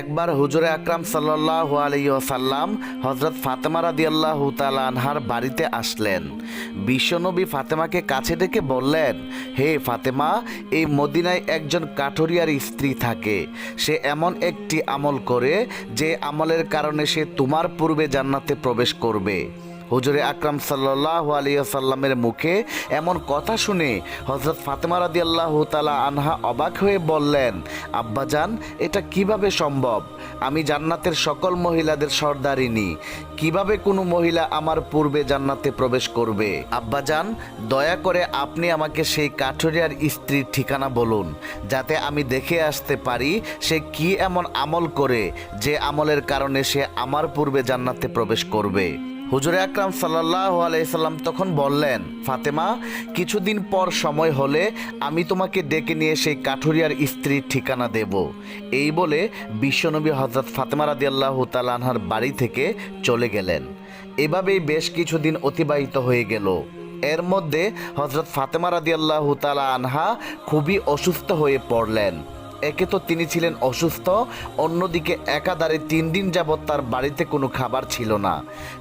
একবার হুজুরে আকরাম সাল্লাহ আলাইসাল্লাম হজরত ফাতেমা রাদি আল্লাহ আনহার বাড়িতে আসলেন। বিশ্বনবী ফাতেমাকে কাছে ডেকে বললেন, হে ফাতেমা, এই মদিনায় একজন কাঠুরিয়ার স্ত্রী থাকে। সে এমন একটি আমল করে যে আমলের কারণে সে তোমার পূর্বে জান্নাতে প্রবেশ করবে। হুজুরে আকরাম সাল্লাহ আলিয়াসাল্লামের মুখে এমন কথা শুনে হজরত ফাতেমা রাদি আল্লাহ তালা আনহা অবাক হয়ে বললেন আব্বাজান এটা কীভাবে সম্ভব? আমি জান্নাতের সকল মহিলাদের সর্দারিনী। কীভাবে কোনো মহিলা আমার পূর্বে জান্নাতে প্রবেশ করবে? আব্বাজান দয়া করে আপনি আমাকে সেই কাঠুরিয়ার স্ত্রীর ঠিকানা বলুন, যাতে আমি দেখে আসতে পারি সে কি এমন আমল করে যে আমলের কারণে সে আমার পূর্বে জান্নাতে প্রবেশ করবে। হুজুরে আকরাম সাল্লাহ আলাইসাল্লাম তখন বললেন, ফাতেমা, কিছুদিন পর সময় হলে আমি তোমাকে ডেকে নিয়ে সেই কাঠুরিয়ার স্ত্রীর ঠিকানা দেব। এই বলে বিশ্বনবী হজরত ফাতেমা রাদি আল্লাহ তালানহার বাড়ি থেকে চলে গেলেন। এভাবেই বেশ কিছুদিন অতিবাহিত হয়ে গেল। এর মধ্যে হজরত ফাতেমা রাদি আল্লাহ তালা আনহা খুবই অসুস্থ হয়ে পড়লেন। একে তো তিনি ছিলেন অসুস্থ, অন্যদিকে একাধারে তিন দিন যাবৎ তার বাড়িতে কোনো খাবার ছিল না।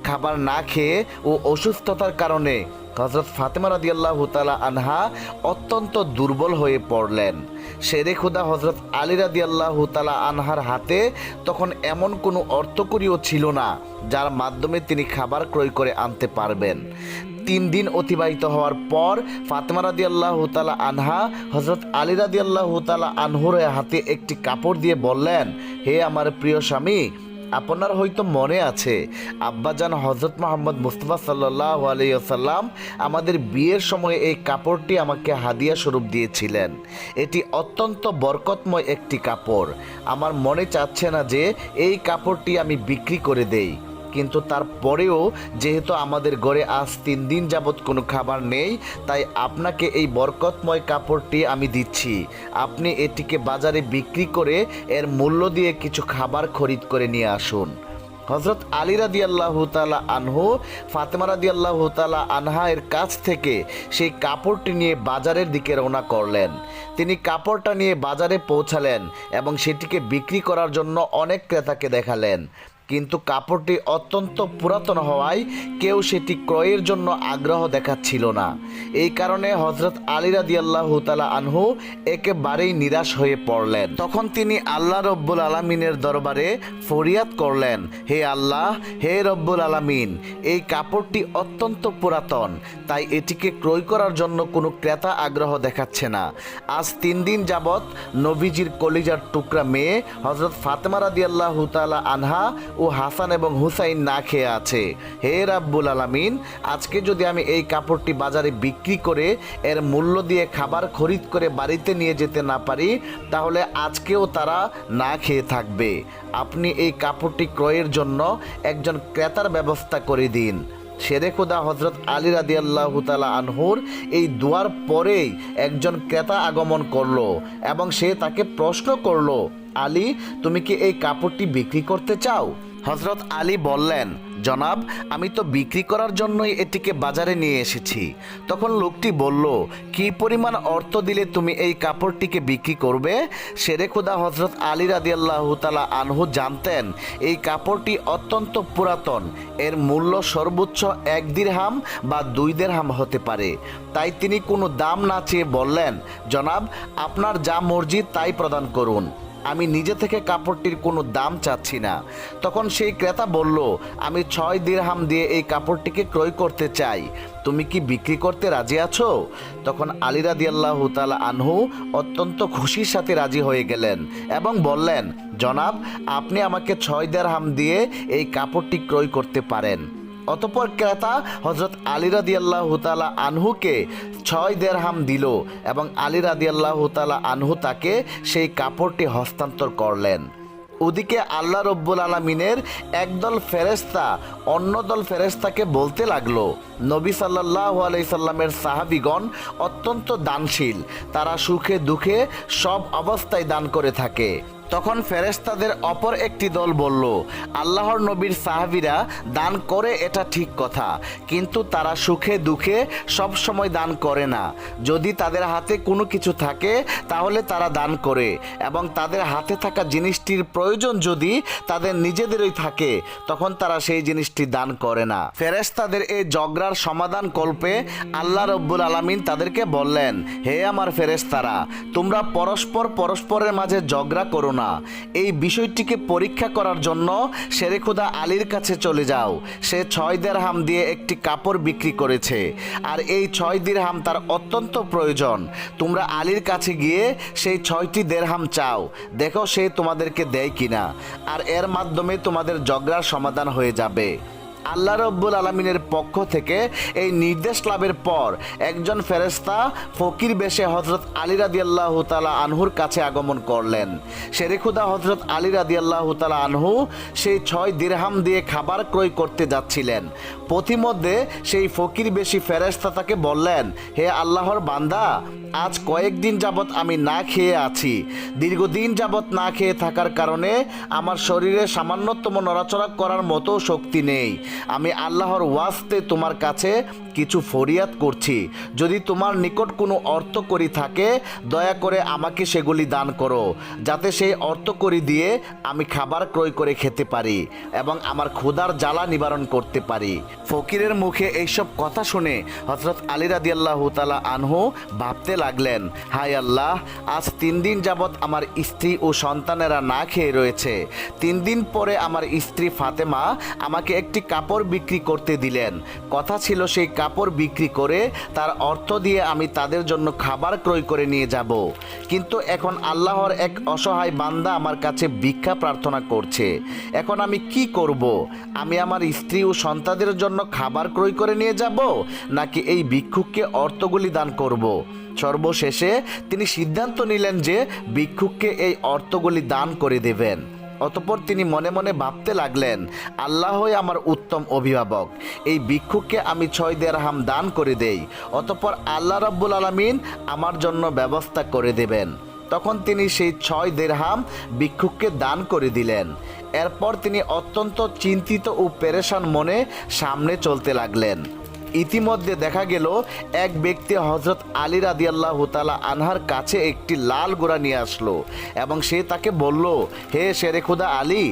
খাবার না খেয়ে ও অসুস্থতার কারণে হজরত ফাতেমা রাদিয়াল্লাহ তালা আনহা অত্যন্ত দুর্বল হয়ে পড়লেন। শেরে খুদা হজরত আলী রাদিয়াল্লাহ তালা আনহার হাতে তখন এমন কোনো অর্থকরীও ছিল না, যার মাধ্যমে তিনি খাবার ক্রয় করে আনতে পারবেন। তিন দিন অতিবাহিত হওয়ার পর ফাতেমা রাদি আল্লাহ তালা আনহা হজরত আলী রাদি আল্লাহ তালা আনহুর হাতে একটি কাপড় দিয়ে বললেন, হে আমার প্রিয় স্বামী, আপনার হয়তো মনে আছে, আব্বাজান হজরত মোহাম্মদ মুস্তফা সাল্লাহ আলাইসাল্লাম আমাদের বিয়ের সময় এই কাপড়টি আমাকে হাদিয়া স্বরূপ দিয়েছিলেন। এটি অত্যন্ত বরকতময় একটি কাপড়। আমার মনে চাচ্ছে না যে এই কাপড়টি আমি বিক্রি করে দেই। কিন্তু তারপরেও যেহেতু আমাদের ঘরে আজ তিন দিন যাবৎ কোনো খাবার নেই, তাই আপনাকে এই বরকতময় কাপড়টি আমি দিচ্ছি। আপনি এটিকে বাজারে বিক্রি করে এর মূল্য দিয়ে কিছু খাবার খরিদ করে নিয়ে আসুন। হজরত আলী রাদি আল্লাহ তালা আনহু, ফাতেমা রাদি আল্লাহ তালা আনহা এর কাছ থেকে সেই কাপড়টি নিয়ে বাজারের দিকে রওনা করলেন। তিনি কাপড়টা নিয়ে বাজারে পৌঁছালেন এবং সেটিকে বিক্রি করার জন্য অনেক ক্রেতাকে দেখালেন। কিন্তু কাপড়টি অত্যন্ত পুরাতন হওয়ায় কেউ সেটি ক্রয়ের জন্য আগ্রহ দেখাচ্ছিল না। এই কারণে হজরত আলী আল্লাহ তালা আনহু একেবারেই নিরাশ হয়ে পড়লেন। তখন তিনি আল্লাহ রব্বুল আলমিনের দরবারে ফরিয়াদ করলেন, হে আল্লাহ, হে রব্বুল আলমিন, এই কাপড়টি অত্যন্ত পুরাতন, তাই এটিকে ক্রয় করার জন্য কোনো ক্রেতা আগ্রহ দেখাচ্ছে না। আজ তিন দিন যাবৎ নবীজির কলিজার টুকরা মেয়ে হজরত ফাতেমা রাদি আল্লাহ তালা আনহা ও হাসান এবং হুসাইন না খেয়ে আছে। হে রাব্বুল আলামিন, আজকে যদি আমি এই কাপড়টি বাজারে বিক্রি করে এর মূল্য দিয়ে খাবার খরিদ করে বাড়িতে নিয়ে যেতে না পারি, তাহলে আজকেও তারা না খেয়ে থাকবে। আপনি এই কাপড়টি ক্রয়ের জন্য একজন ক্রেতার ব্যবস্থা করে দিন। শেরে খুদা হজরত আলী রাদি আল্লাহ তালা আনহুর এই দুয়ার পরেই একজন ক্রেতা আগমন করল এবং সে তাকে প্রশ্ন করল, আলী, তুমি কি এই কাপড়টি বিক্রি করতে চাও? হজরত আলী বললেন, জনাব, আমি তো বিক্রি করার জন্যই এটিকে বাজারে নিয়ে এসেছি। তখন লোকটি বলল, কি পরিমাণ অর্থ দিলে তুমি এই কাপড়টিকে বিক্রি করবে? সেরে খুদা হজরত আলী রাদি আল্লাহ তালা আনহু জানতেন, এই কাপড়টি অত্যন্ত পুরাতন। এর মূল্য সর্বোচ্চ এক দিরহাম বা দুই দেড়হাম হতে পারে। তাই তিনি কোনো দাম না চেয়ে বললেন, জনাব, আপনার যা মর্জি তাই প্রদান করুন। আমি নিজে থেকে কাপড়টির কোনো দাম চাচ্ছি না। তখন সেই ক্রেতা বলল, আমি ছয় দিরহাম দিয়ে এই কাপড়টিকে ক্রয় করতে চাই। তুমি কি বিক্রি করতে রাজি আছো? তখন আলী রাদি আল্লাহ তালা আনহু অত্যন্ত খুশির সাথে রাজি হয়ে গেলেন এবং বললেন, জনাব, আপনি আমাকে ছয় দেড়হাম দিয়ে এই কাপড়টি ক্রয় করতে পারেন। অতপর ক্রেতা হজরত আলী রাদি আল্লাহ তালা আনহুকে ছয় দেড়হাম দিল এবং আলী রাদি আল্লাহ তালা আনহু তাকে সেই কাপড়টি হস্তান্তর করলেন। ওদিকে আল্লাহ রব্বুল আলমিনের একদল ফেরেস্তা অন্য দল ফেরেস্তাকে বলতে লাগল, নবী সাল্লাহ আলাইসাল্লামের সাহাবিগণ অত্যন্ত দানশীল, তারা সুখে দুঃখে সব অবস্থায় দান করে থাকে। তখন ফেরেশতাদের অপর একটি দল বলল, আল্লাহর নবীর সাহাবীরা দান করে এটা ঠিক কথা, কিন্তু তারা সুখে দুঃখে সব সময় দান করে না। যদি তাদের হাতে কোনো কিছু থাকে, তাহলে তারা দান করে, এবং তাদের হাতে থাকা জিনিসটির প্রয়োজন যদি তাদের নিজেদেরই থাকে, তখন তারা সেই জিনিসটি দান করে না। ফেরেশতাদের এই জগরার সমাধান কল্পে আল্লাহ রব্বুল আলামিন তাদেরকে বললেন, হে আমার ফেরেশতারা, তোমরা পরস্পর পরস্পরের মাঝে ঝগড়া করো না। এই বিষয়টিকে পরীক্ষা করার জন্য শেরেখুদা আলীর কাছে চলে যাও। সে ছয় দেড়হাম দিয়ে একটি কাপড় বিক্রি করেছে। আর এই ছয় দিরহাম তার অত্যন্ত প্রয়োজন। তোমরা আলীর কাছে গিয়ে সেই ছয়টি দেড়হাম চাও। দেখো সে তোমাদেরকে দেয় কিনা। আর এর মাধ্যমে তোমাদের ঝগড়ার সমাধান হয়ে যাবে। আল্লাহ রব্বুল আলমিনের পক্ষ থেকে এই নির্দেশ লাভের পর একজন ফেরেস্তা ফকির বেশে হজরত আলী রাদি আল্লাহ তালা আনহুর কাছে আগমন করলেন। শেরেখুদা হজরত আলী রাদি আল্লাহ তালা আনহু সেই ছয় দিরহাম দিয়ে খাবার ক্রয় করতে যাচ্ছিলেন। পথিমধ্যে সেই ফকির বেশি ফেরেস্তা তাকে বললেন, হে আল্লাহর বান্দা, আজ কয়েকদিন যাবৎ আমি না খেয়ে আছি। দীর্ঘদিন যাবৎ না খেয়ে থাকার কারণে আমার শরীরে সামান্যতম নড়াচড়া করার মতো শক্তি নেই। আমি আল্লাহর ওয়াস্তে তোমার কাছে কিছু ফরিয়াদ করছি। যদি তোমার নিকট কোনো অর্থ করি থাকে, দয়া করে আমাকে সেগুলি দান করো, যাতে সেই অর্থ করি দিয়ে আমি খাবার ক্রয় করে খেতে পারি এবং আমার ক্ষুধার জ্বালা নিবারণ করতে পারি। ফকিরের মুখে এইসব কথা শুনে হজরত আলী রাদি আল্লাহ তালা আনহু ভাবতে লাগলেন হাই আল্লাহ, আজ তিন দিন যাবৎ আমার স্ত্রী ও সন্তানেরা না খেয়ে রয়েছে। তিন দিন পরে আমার স্ত্রী ফাতেমা আমাকে একটি কাপড় বিক্রি করতে দিলেন। কথা ছিল সেই কাপড় বিক্রি করে তার অর্থ দিয়ে আমি তাদের জন্য খাবার ক্রয় করে নিয়ে যাব। কিন্তু এখন আল্লাহর এক অসহায় বান্দা আমার কাছে ভিক্ষা প্রার্থনা করছে। এখন আমি কি করব? আমি আমার স্ত্রী ও সন্তানদের জন্য খাবার ক্রয় করে নিয়ে যাব, নাকি এই ভিক্ষুককে অর্থগুলি দান করব? সর্বশেষে তিনি সিদ্ধান্ত নিলেন যে ভিক্ষুককে এই অর্থগুলি দান করে দেবেন। অতপর তিনি মনে মনে ভাবতে লাগলেন আল্লাহই আমার উত্তম অভিভাবক। এই ভিক্ষুককে আমি ছয় দেড়হাম দান করে দেই। অতপর আল্লাহ রাব্বুল আলমিন আমার জন্য ব্যবস্থা করে দেবেন। তখন তিনি সেই ছয় দেড়হাম ভিক্ষুককে দান করে দিলেন। এরপর তিনি অত্যন্ত চিন্তিত ও পেরেশান মনে সামনে চলতে লাগলেন। ইতিমধ্যে দেখা গেল, এক ব্যক্তি হজরত আলী রাদি আল্লাহ তালা আনহার কাছে একটি লাল গোড়া নিয়ে আসলো এবং সে তাকে বলল, হে শেরে খুদা আলী,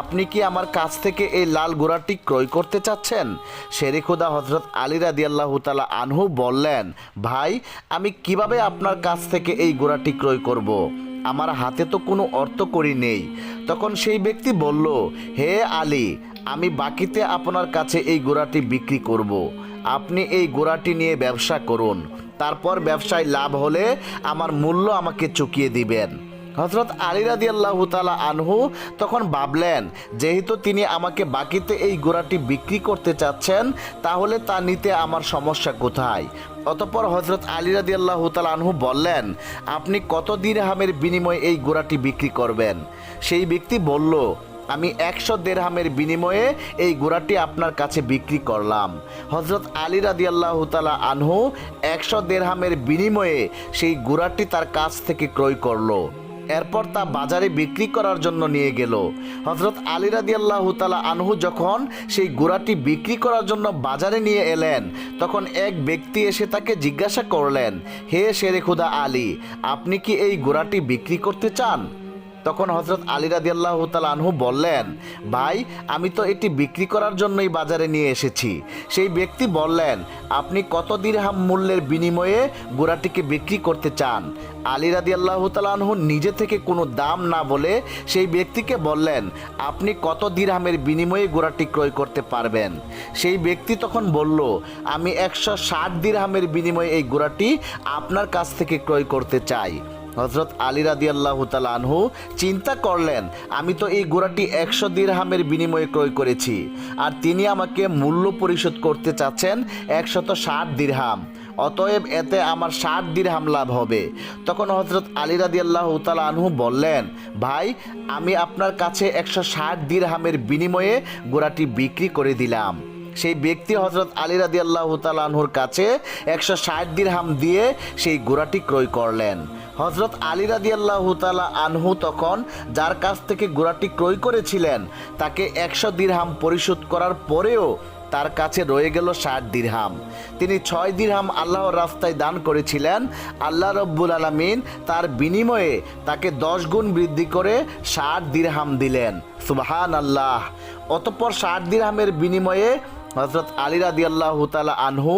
আপনি কি আমার কাছ থেকে এই লাল গোড়াটি ক্রয় করতে চাচ্ছেন শেরে খুদা হজরত আলী রাদি আল্লাহ তালা আনহু বললেন, ভাই, আমি কীভাবে আপনার কাছ থেকে এই গোড়াটি ক্রয় করব। আমার হাতে তো কোনো অর্থ করি নেই। তখন সেই ব্যক্তি বলল, হে আলী, আমি বাকিতে আপনার কাছে এই গোড়াটি বিক্রি করব। আপনি এই গোড়াটি নিয়ে ব্যবসা করুন। তারপর ব্যবসায় লাভ হলে আমার মূল্য আমাকে চুকিয়ে দিবেন। হজরত আলী রাদি আল্লাহ তালা আনহু তখন ভাবলেন, যেহেতু তিনি আমাকে বাকিতে এই গোড়াটি বিক্রি করতে চাচ্ছেন, তাহলে তা নিতে আমার সমস্যা কোথায়? অতপর হজরত আলী রাদি আল্লাহ আনহু বললেন, আপনি কত দিরহামের বিনিময়ে এই গোড়াটি বিক্রি করবেন? সেই ব্যক্তি বলল, আমি একশো দেড়হামের বিনিময়ে এই গোড়াটি আপনার কাছে বিক্রি করলাম। হজরত আলী রাদি আল্লাহ তালা আনহু একশো দেড়হামের বিনিময়ে সেই গোড়াটি তার কাছ থেকে ক্রয় করল। এরপর তা বাজারে বিক্রি করার জন্য নিয়ে গেল। হজরত আলী রাদি আল্লাহ তালা আনহু যখন সেই গোড়াটি বিক্রি করার জন্য বাজারে নিয়ে এলেন, তখন এক ব্যক্তি এসে তাকে জিজ্ঞাসা করলেন, হে শেরে খুদা আলী, আপনি কি এই গোড়াটি বিক্রি করতে চান? তখন হজরত আলী রাদি আল্লাহ আনহু বললেন, ভাই, আমি তো এটি বিক্রি করার জন্যই বাজারে নিয়ে এসেছি। সেই ব্যক্তি বললেন, আপনি কত দিরহাম মূল্যের বিনিময়ে গোড়াটিকে বিক্রি করতে চান? আলী রাদি আল্লাহ আনহু নিজে থেকে কোনো দাম না বলে সেই ব্যক্তিকে বললেন, আপনি কত দিরহামের বিনিময়ে গোড়াটি ক্রয় করতে পারবেন? সেই ব্যক্তি তখন বলল, আমি একশো ষাট দিরহামের বিনিময়ে এই গোড়াটি আপনার কাছ থেকে ক্রয় করতে চাই। হজরত আলী রাদি আল্লাহ আনহু চিন্তা করলেন, আমি তো এই গোড়াটি একশো দিরহামের বিনিময়ে ক্রয় করেছি, আর তিনি আমাকে মূল্য পরিশোধ করতে চাচ্ছেন একশত ষাট দিরহাম। অতএব এতে আমার ষাট দিরহাম লাভ হবে। তখন হজরত আলী রাদি আল্লাহ আনহু বললেন, ভাই, আমি আপনার কাছে একশো ষাট দিরহামের বিনিময়ে গোড়াটি বিক্রি করে দিলাম। সেই ব্যক্তি হজরত আলী রাদি আল্লাহ তালাহুর কাছে একশো ষাট দিরহাম দিয়ে সেই ঘোড়াটি ক্রয় করলেন। হজরত আলী রাদি আল্লাহ তালা আনহু তখন যার কাছ থেকে ঘোড়াটি ক্রয় করেছিলেন, তাকে একশো দিরহাম পরিশোধ করার পরেও তার কাছে রয়ে গেল ষাট দিরহাম। তিনি ছয় দিরহাম আল্লাহর রাস্তায় দান করেছিলেন। আল্লাহ রব্বুল আলমিন তার বিনিময়ে তাকে দশ গুণ বৃদ্ধি করে ষাট দিরহাম দিলেন। সুবাহান আল্লাহ অতঃপর ষাট দিরহামের বিনিময়ে হজরত আলী রাদি আল্লাহ তালা আনহু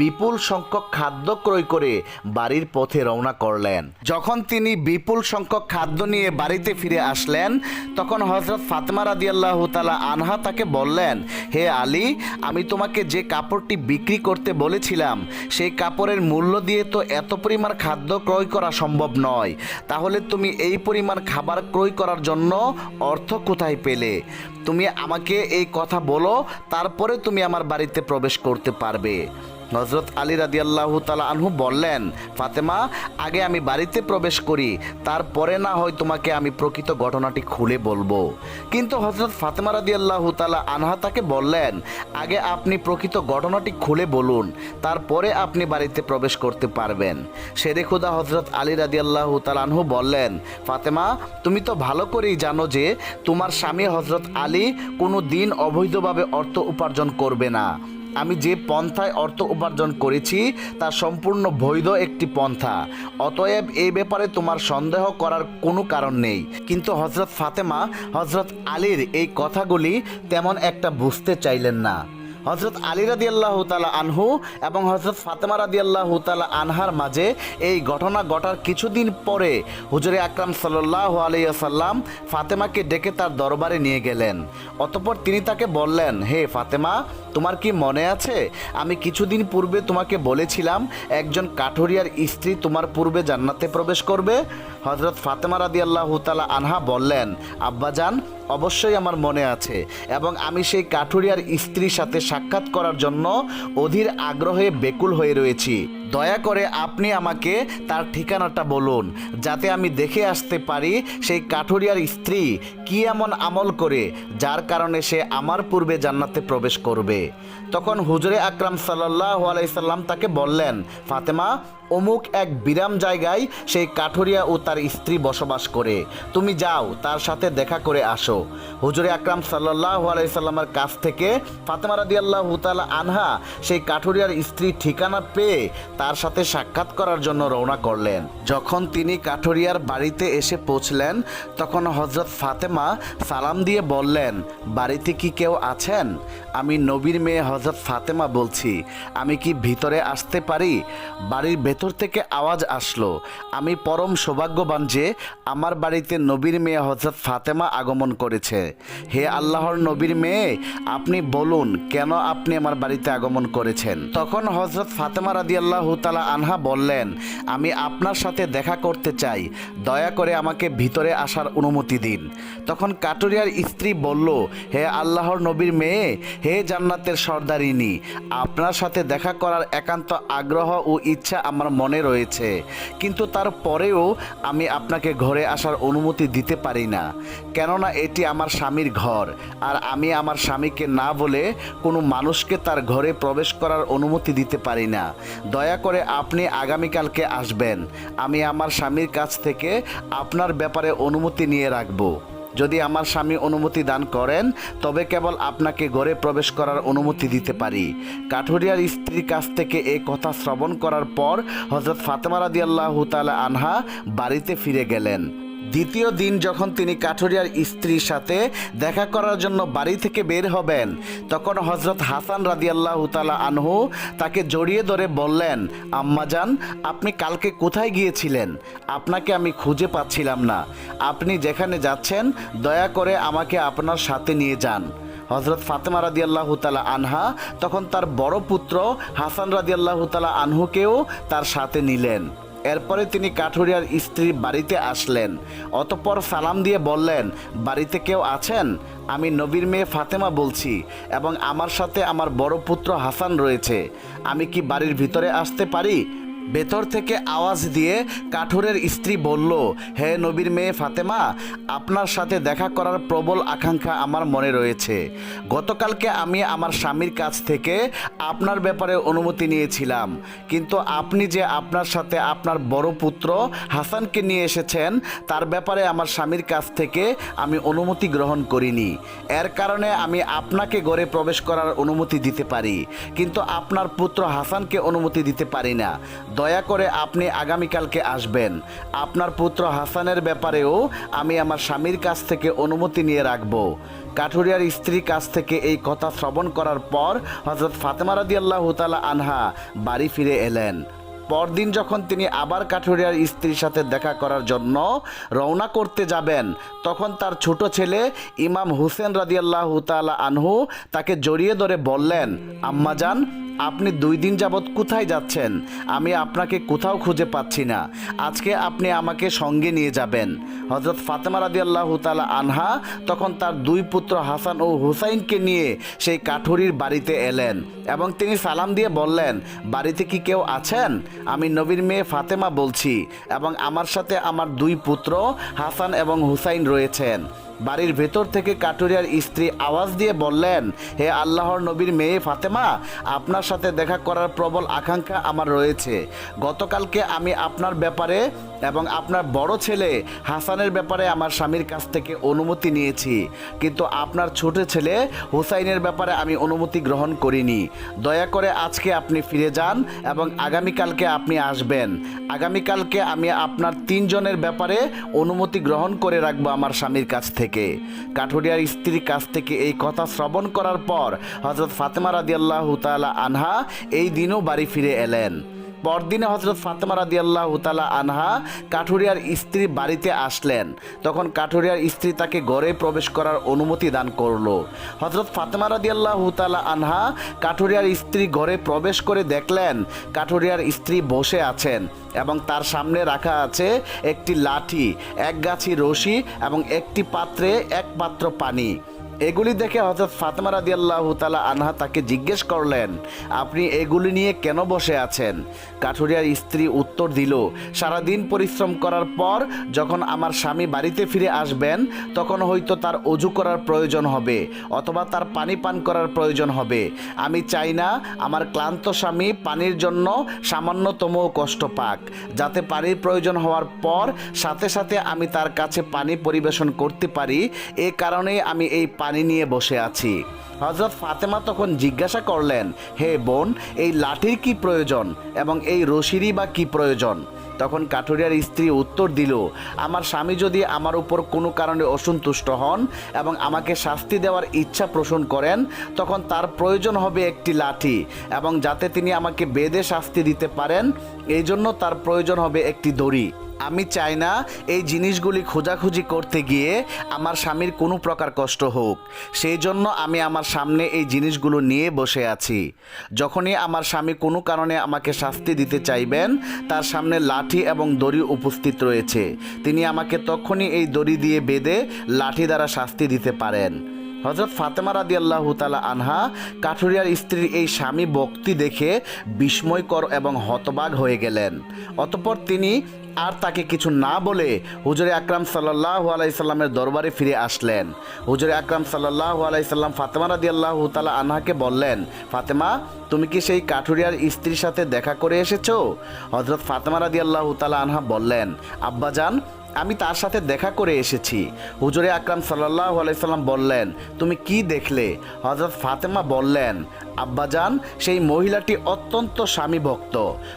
বিপুল সংখ্যক খাদ্য ক্রয় করে বাড়ির পথে রওনা করলেন। যখন তিনি বিপুল সংখ্যক খাদ্য নিয়ে বাড়িতে ফিরে আসলেন, তখন হজরত ফাতেমা রাদি আল্লাহ তালা আনহা তাকে বললেন, হে আলী, আমি তোমাকে যে কাপড়টি বিক্রি করতে বলেছিলাম, সেই কাপড়ের মূল্য দিয়ে তো এত পরিমাণ খাদ্য ক্রয় করা সম্ভব নয়। তাহলে তুমি এই পরিমাণ খাবার ক্রয় করার জন্য অর্থ কোথায় পেলে? তুমি আমাকে এই কথা বলো তারপরে তুমি আমার বাড়িতে প্রবেশ করতে পারবে। হজরত আলী রাদি আল্লাহ তালা আনহু বললেন, ফাতেমা, আগে আমি বাড়িতে প্রবেশ করি, তারপরে না হয় তোমাকে আমি প্রকৃত ঘটনাটি খুলে বলব। কিন্তু হজরত ফাতেমা রাদি আল্লাহ তালা আনহা তাকে বললেন, আগে আপনি প্রকৃত ঘটনাটি খুলে বলুন, তারপরে আপনি বাড়িতে প্রবেশ করতে পারবেন। শেরে খুদা হজরত আলী রাদি আল্লাহ তালানহু বললেন, ফাতেমা, তুমি তো ভালো করেই জানো যে তোমার স্বামী হজরত আলী কোনো দিন অবৈধভাবে অর্থ উপার্জন করবে না। আমি যে পন্থায় অর্থ উপার্জন করেছি, তা সম্পূর্ণ বৈধ একটি পন্থা। অতএব এই ব্যাপারে তোমার সন্দেহ করার কোনো কারণ নেই। কিন্তু হজরত ফাতেমা হজরত আলীর এই কথাগুলি তেমন একটা বুঝতে চাইলেন না। হজরত আলী রাদি আল্লাহ তালা আনহু এবং হজরত ফাতেমা রাদি আল্লাহ তালা আনহার মাঝে এই ঘটনা ঘটার কিছুদিন পরে হুজুরে আকরাম সাল্লাহ আলাইসাল্লাম ফাতেমাকে ডেকে তার দরবারে নিয়ে গেলেন। অতপর তিনি তাকে বললেন, হে ফাতেমা, তোমার কি মনে আছে? আমি কিছুদিন পূর্বে তোমাকে বলেছিলাম, একজন কাঠুরিয়ার স্ত্রী তোমার পূর্বে জান্নাতে প্রবেশ করবে। হজরত ফাতেমা রাদি আল্লাহ তালা আনহা বললেন, আব্বাজান অবশ্যই আমার মনে আছে এবং আমি সেই কাঠুরিয়ার স্ত্রীর সাথে সাক্ষাৎ করার জন্য অধীর আগ্রহে বেকুল হয়ে রয়েছি। দয়া করে আপনি আমাকে তার ঠিকানাটা বলুন, যাতে আমি দেখে আসতে পারি সেই কাঠুরিয়ার স্ত্রী কি এমন আমল করে, যার কারণে সে আমার পূর্বে জান্নাতে প্রবেশ করবে। তখন হুজুরে আকরাম সাল্লাহ আলাইসাল্লাম তাকে বললেন, ফাতেমা অমুক এক বিরাম জায়গায় সেই কাঠুরিয়া ও তার স্ত্রী বসবাস করে। তুমি যাও, তার সাথে দেখা করে আসো। হুজুরে আকরাম সাল্লাহ আলাইসাল্লামের কাছ থেকে ফাতেমা রাদি আল্লাহ তালা আনহা সেই কাঠুরিয়ার স্ত্রী ঠিকানা পেয়ে তার সাথে সাক্ষাৎ করার জন্য রওনা করলেন। যখন তিনি কাঠুরিয়ার বাড়িতে এসে পৌঁছলেন, তখন হজরত ফাতেমা সালাম দিয়ে বললেন, বাড়িতে কি কেউ আছেন? আমি নবীর মেয়ে হজরত ফাতেমা বলছি, আমি কি ভিতরে আসতে পারি? বাড়ির ভেতর থেকে আওয়াজ আসলো, আমি পরম সৌভাগ্যবান যে আমার বাড়িতে নবীর মেয়ে হজরত ফাতেমা আগমন করেছে। হে আল্লাহর নবীর মেয়ে, আপনি বলুন, কেন আপনি আমার বাড়িতে আগমন করেছেন? তখন হজরত ফাতেমা রাদি আল্লাহ তালা আনহা বললেন, আমি আপনার সাথে দেখা করতে চাই, দয়া করে আমাকে ভিতরে আসার অনুমতি দিন। তখন কাটুরিয়ার স্ত্রী বলল, হে আল্লাহর নবীর মেয়ে, হে জান্নাতের সর্দারিনী, আপনার সাথে দেখা করার একান্ত আগ্রহ ও ইচ্ছা আমার মনে রয়েছে। কিন্তু তারপরেও আমি আপনাকে ঘরে আসার অনুমতি দিতে পারি না। কেননা এটি আমার স্বামীর ঘর। আর আমি আমার স্বামীকে না বলে কোনো মানুষকে তার ঘরে প্রবেশ করার অনুমতি দিতে পারি না। দয়া করে আপনি আগামীকালকে আসবেন। আমি আমার স্বামীর কাছ থেকে আপনার ব্যাপারে অনুমতি নিয়ে রাখব। যদি আমার স্বামী অনুমতি দান করেন, তবে কেবল আপনাকে ঘরে প্রবেশ করার অনুমতি দিতে পারি। কাঠুরিয়ার স্ত্রীর কাছ থেকে এ কথা শ্রবণ করার পর হজরত ফাতেমা আল্লাহ তালা আনহা বাড়িতে ফিরে গেলেন। দ্বিতীয় দিন যখন তিনি কাঠুরিয়ার স্ত্রীর সাথে দেখা করার জন্য বাড়ি থেকে বের হবেন, তখন হজরত হাসান রাদিয়াল্লাহ তালা আনহু তাকে জড়িয়ে ধরে বললেন আম্মাজান আপনি কালকে কোথায় গিয়েছিলেন? আপনাকে আমি খুঁজে পাচ্ছিলাম না। আপনি যেখানে যাচ্ছেন, দয়া করে আমাকে আপনার সাথে নিয়ে যান। হজরত ফাতেমা রাদি আল্লাহ তালা আনহা তখন তার বড় পুত্র হাসান রাদি আল্লাহ তালা আনহুকেও তার সাথে নিলেন। এরপরে তিনি কাঠুরিয়ার স্ত্রীর বাড়িতে আসলেন। অতপর সালাম দিয়ে বললেন, বাড়িতে কেউ আছেন? আমি নবীর মেয়ে ফাতেমা বলছি এবং আমার সাথে আমার বড় পুত্র হাসান রয়েছে। আমি কি বাড়ির ভিতরে আসতে পারি? ভেতর থেকে আওয়াজ দিয়ে কাঠুরের স্ত্রী বলল, হে নবীর মেয়ে ফাতেমা, আপনার সাথে দেখা করার প্রবল আকাঙ্ক্ষা আমার মনে রয়েছে। গতকালকে আমি আমার স্বামীর কাছ থেকে আপনার ব্যাপারে অনুমতি নিয়েছিলাম। কিন্তু আপনি যে আপনার সাথে আপনার বড় পুত্র হাসানকে নিয়ে এসেছেন, তার ব্যাপারে আমার স্বামীর কাছ থেকে আমি অনুমতি গ্রহণ করিনি। এর কারণে আমি আপনাকে গড়ে প্রবেশ করার অনুমতি দিতে পারি। কিন্তু আপনার পুত্র হাসানকে অনুমতি দিতে পারি না। দয়া করে আপনি আগামীকালকে আসবেন। আপনার পুত্র হাসানের ব্যাপারেও আমি আমার স্বামীর কাছ থেকে অনুমতি নিয়ে রাখব। কাঠুরিয়ার স্ত্রীর কাছ থেকে এই কথা শ্রবণ করার পর হজরত ফাতেমা রাদিয়াল্লাহ তালা আনহা বাড়ি ফিরে এলেন। পরদিন যখন তিনি আবার কাঠুরিয়ার স্ত্রীর সাথে দেখা করার জন্য রওনা করতে যাবেন, তখন তার ছোট ছেলে ইমাম হুসেন রাদিয়াল্লাহ তালা আনহু তাকে জড়িয়ে ধরে বললেন আম্মাজান আপনি দুই দিন যাবৎ কোথায় যাচ্ছেন? আমি আপনাকে কোথাও খুঁজে পাচ্ছি না। আজকে আপনি আমাকে সঙ্গে নিয়ে যাবেন। হজরত ফাতেমা রাদি আল্লাহ তালা আনহা তখন তার দুই পুত্র হাসান ও হুসাইনকে নিয়ে সেই কাঠুরির বাড়িতে এলেন এবং তিনি সালাম দিয়ে বললেন, বাড়িতে কি কেউ আছেন? আমি নবীর মেয়ে ফাতেমা বলছি এবং আমার সাথে আমার দুই পুত্র হাসান এবং হুসাইন রয়েছেন। বাড়ির ভেতর থেকে কাটুরিয়ার স্ত্রী আওয়াজ দিয়ে বললেন, হে আল্লাহর নবীর মেয়ে ফাতেমা, আপনার সাথে দেখা করার প্রবল আকাঙ্ক্ষা আমার রয়েছে। গতকালকে আমি আপনার ব্যাপারে এবং আপনার বড় ছেলে হাসানের ব্যাপারে আমার স্বামীর কাছ থেকে অনুমতি নিয়েছি। কিন্তু আপনার ছোট ছেলে হুসাইনের ব্যাপারে আমি অনুমতি গ্রহণ করিনি। দয়া করে আজকে আপনি ফিরে যান এবং আগামীকালকে আপনি আসবেন। আগামীকালকে আমি আপনার তিনজনের ব্যাপারে অনুমতি গ্রহণ করে রাখব আমার স্বামীর কাছ থেকে। কাঠুরিয়ার স্ত্রীর কাছ থেকে এই কথা শ্রবণ করার পর হজরত ফাতেমা রাদিয়াল্লাহু তালা আনহা এই দিনও বাড়ি ফিরে এলেন। পরদিনে হজরত ফাতেমা রাদি আল্লাহ তালা আনহা কাঠুরিয়ার স্ত্রী বাড়িতে আসলেন। তখন কাঠুরিয়ার স্ত্রী তাকে ঘরে প্রবেশ করার অনুমতি দান করল। হজরত ফাতেমা রাদি আল্লাহ তালা আনহা কাঠুরিয়ার স্ত্রী ঘরে প্রবেশ করে দেখলেন কাঠুরিয়ার স্ত্রী বসে আছেন এবং তার সামনে রাখা আছে একটি লাঠি, এক গাছি রশি এবং একটি পাত্রে এক পাত্র পানি। এগুলি দেখে হজরত ফাতেমা রাদি আল্লাহ তালা আনহা তাকে জিজ্ঞেস করলেন, আপনি এগুলি নিয়ে কেন বসে আছেন? কাঠুরিয়ার স্ত্রী উত্তর দিল, সারাদিন পরিশ্রম করার পর যখন আমার স্বামী বাড়িতে ফিরে আসবেন, তখন হয়তো তার অজু করার প্রয়োজন হবে অথবা তার পানি পান করার প্রয়োজন হবে। আমি চাই না আমার ক্লান্ত স্বামী পানির জন্য সামান্যতম কষ্ট পাক, যাতে পানির প্রয়োজন হওয়ার পর সাথে সাথে আমি তার কাছে পানি পরিবেশন করতে পারি। এ কারণেই আমি এই পানি নিয়ে বসে আছি। হজরত ফাতেমা তখন জিজ্ঞাসা করলেন, হে বোন, এই লাঠির কি প্রয়োজন এবং এই রশিরই বা কি প্রয়োজন? তখন কাঠুরিয়ার স্ত্রী উত্তর দিল, আমার স্বামী যদি আমার উপর কোনো কারণে অসন্তুষ্ট হন এবং আমাকে শাস্তি দেওয়ার ইচ্ছা পোষণ করেন, তখন তার প্রয়োজন হবে একটি লাঠি এবং যাতে তিনি আমাকে বেদে শাস্তি দিতে পারেন, এই জন্য তার প্রয়োজন হবে একটি দড়ি। আমি চাই না এই জিনিসগুলি খোঁজাখুঁজি করতে গিয়ে আমার স্বামীর কোনো প্রকার কষ্ট হোক। সেই জন্য আমি আমার সামনে এই জিনিসগুলো নিয়ে বসে আছি। যখনই আমার স্বামী কোনো কারণে আমাকে শাস্তি দিতে চাইবেন, তার সামনে লাঠি এবং দড়ি উপস্থিত রয়েছে। তিনি আমাকে তখনই এই দড়ি দিয়ে বেঁধে লাঠি দ্বারা শাস্তি দিতে পারেন। হজরত ফাতেমা রাদি আল্লাহ তালা আনহা কাঠুরিয়ার স্ত্রীর এই স্বামী ভক্তি দেখে বিস্ময়কর এবং হতবাগ হয়ে গেলেন। অতপর তিনি আর তাকে কিছু না বলে হুজুরে আকরাম সাল্লাহ আলাইসাল্লামের দরবারে ফিরে আসলেন। হুজুরে আকরাম সাল্লাহ আলাইসাল্লাম ফাতেমা রাদি আল্লাহ তালা আনহাকে বললেন, ফাতেমা, তুমি কি সেই কাঠুরিয়ার স্ত্রীর সাথে দেখা করে এসেছ? হজরত ফাতেমা রাদি আল্লাহ তালা আনহা বললেন আব্বাজান আমি তার সাথে দেখা করে এসেছি। হুজুরে আকরাম সাল্লাহ আলাইসাল্লাম বললেন, তুমি কি দেখলে? হজরত ফাতেমা বললেন আব্বাজান সেই মহিলাটি অত্যন্ত স্বামী ভক্ত।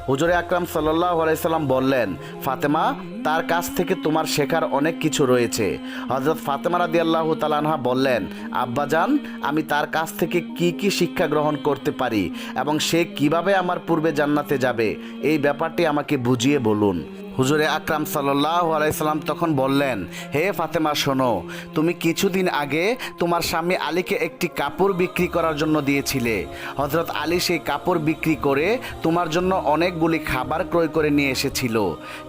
হুজুরে আকরাম সাল্লাহ আলাইসাল্লাম বললেন, ফাতেমা, তার কাছ থেকে তোমার শেখার অনেক কিছু রয়েছে। হজরত ফাতেমা রাদি আল্লাহ তালানহা বললেন আব্বাজান আমি তার কাছ থেকে কি কি শিক্ষা গ্রহণ করতে পারি এবং সে কীভাবে আমার পূর্বে জান্নাতে যাবে? এই ব্যাপারটি আমাকে বুঝিয়ে বলুন। হুজুরে আকরাম সাল্লাহ আলাইসাল্লাম তখন বললেন, হে ফাতেমা, শোনো, তুমি কিছুদিন আগে তোমার স্বামী আলীকে একটি কাপড় বিক্রি করার জন্য দিয়েছিলে। হজরত আলী সেই কাপড় বিক্রি করে তোমার জন্য অনেকগুলি খাবার ক্রয় করে নিয়ে এসেছিল।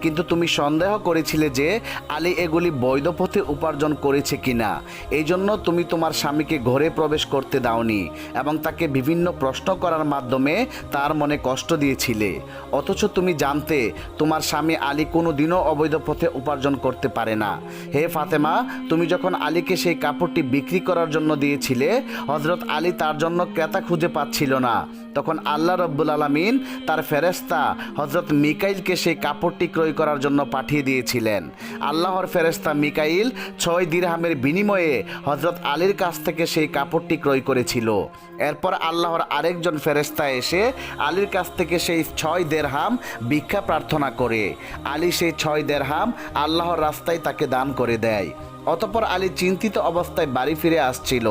কিন্তু তুমি সন্দেহ করেছিলে যে আলী এগুলি বৈধ পথে উপার্জন করেছে কিনা। এই জন্য তুমি তোমার স্বামীকে ঘরে প্রবেশ করতে দাওনি এবং তাকে বিভিন্ন প্রশ্ন করার মাধ্যমে তার মনে কষ্ট দিয়েছিলে। অথচ তুমি জানতে তোমার স্বামী আলী কোনো দিনও অবৈধ পথে উপার্জন করতে পারে না। হে ফাতেমা, তুমি যখন আলীকে সেই কাপড়টি বিক্রি করার জন্য দিয়েছিলে হজরত আলী তার জন্য ক্রেতা খুঁজে পাচ্ছিল না। তখন আল্লাহ রব্বুল আলমিন তার ফেরেস্তা হজরত মিকাইলকে সেই কাপড়টি ক্রয় করার জন্য পাঠিয়ে দিয়েছিলেন। আল্লাহর ফেরেস্তা মিকাইল ছয় দিরহামের বিনিময়ে হজরত আলীর কাছ থেকে সেই কাপড়টি ক্রয় করেছিল। এরপর আল্লাহর আরেকজন ফেরেস্তা এসে আলীর কাছ থেকে সেই ছয় দেড়হাম ভিক্ষা প্রার্থনা করে। আলী সেই ছয় দেড়হাম আল্লাহর রাস্তায় তাকে দান করে দেয়। অতপর আলী চিন্তিত অবস্থায় বাড়ি ফিরে আসছিল।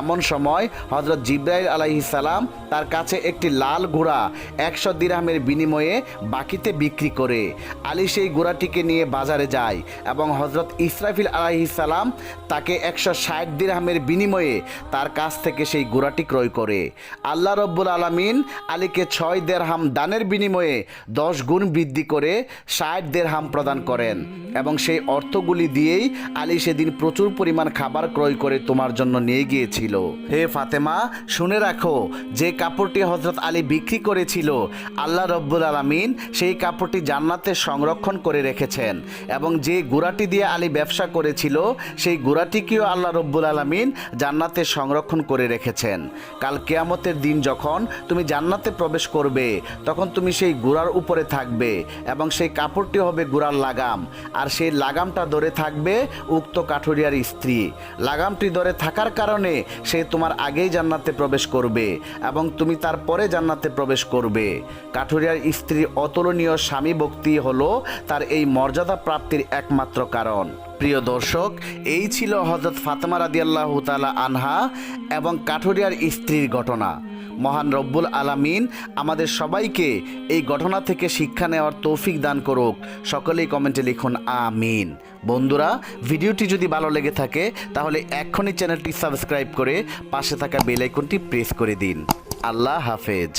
এমন সময় হজরত জিব্রাইল আলাইহিস সালাম তার কাছে একটি লাল ঘোড়া একশো দিরহামের বিনিময়ে বাকিতে বিক্রি করে। আলী সেই ঘোড়াটিকে নিয়ে বাজারে যায় এবং হজরত ইসরাফিল আলাইহিস সালাম তাকে একশো ষাট দিরহামের বিনিময়ে তার কাছ থেকে সেই ঘোড়াটি ক্রয় করে। আল্লাহ রব্বুল আলমিন আলীকে ছয় দেড়হাম দানের বিনিময়ে দশ গুণ বৃদ্ধি করে ষাট দেড়হাম প্রদান করেন এবং সেই অর্থগুলি দিয়েই আলী সেদিন প্রচুর পরিমাণ খাবার ক্রয় করে তোমার জন্য নিয়ে গিয়েছিল। হে ফাতেমা, শুনে রাখো, যে কাপড়টি হজরত আলী বিক্রি করেছিল, আল্লাহ রব্বুল আলমিন সেই কাপড়টি জান্নাতে সংরক্ষণ করে রেখেছেন এবং যে গুড়াটি দিয়ে আলী ব্যবসা করেছিল, সেই গুড়াটিকেও আল্লাহ রব্বুল আলমিন জান্নাতে সংরক্ষণ করে রেখেছেন। কাল কেয়ামতের দিন যখন তুমি জান্নাতে প্রবেশ করবে, তখন তুমি সেই গুড়ার উপরে থাকবে এবং সেই কাপড়টি হবে গুড়ার লাগাম। আর সেই লাগামটা ধরে থাকবে উক্ত কাঠুরিয়ার স্ত্রী। লাগামটি ধরে থাকার কারণে সে তোমার আগেই জান্নাতে প্রবেশ করবে এবং তুমি তারপরে জান্নাতে প্রবেশ করবে। কাঠুরিয়ার স্ত্রীর অতুলনীয় স্বামী ভক্তি হলো তার এই মর্যাদা প্রাপ্তির একমাত্র কারণ। প্রিয় দর্শক, এই ছিল হজরত ফাতেমা রাদিয়াল্লাহ তালা আনহা এবং কাঠুরিয়ার স্ত্রীর ঘটনা। মহান রব্বুল আলামিন আমাদের সবাইকে এই ঘটনা থেকে শিক্ষা নেওয়ার তৌফিক দান করুক। সকলেই কমেন্টে লিখুন, আমিন। বন্ধুরা, ভিডিওটি যদি ভালো লেগে থাকে, তাহলে এক্ষুনি চ্যানেলটি সাবস্ক্রাইব করে পাশে থাকা বেল আইকনটি প্রেস করে দিন। আল্লাহ হাফেজ।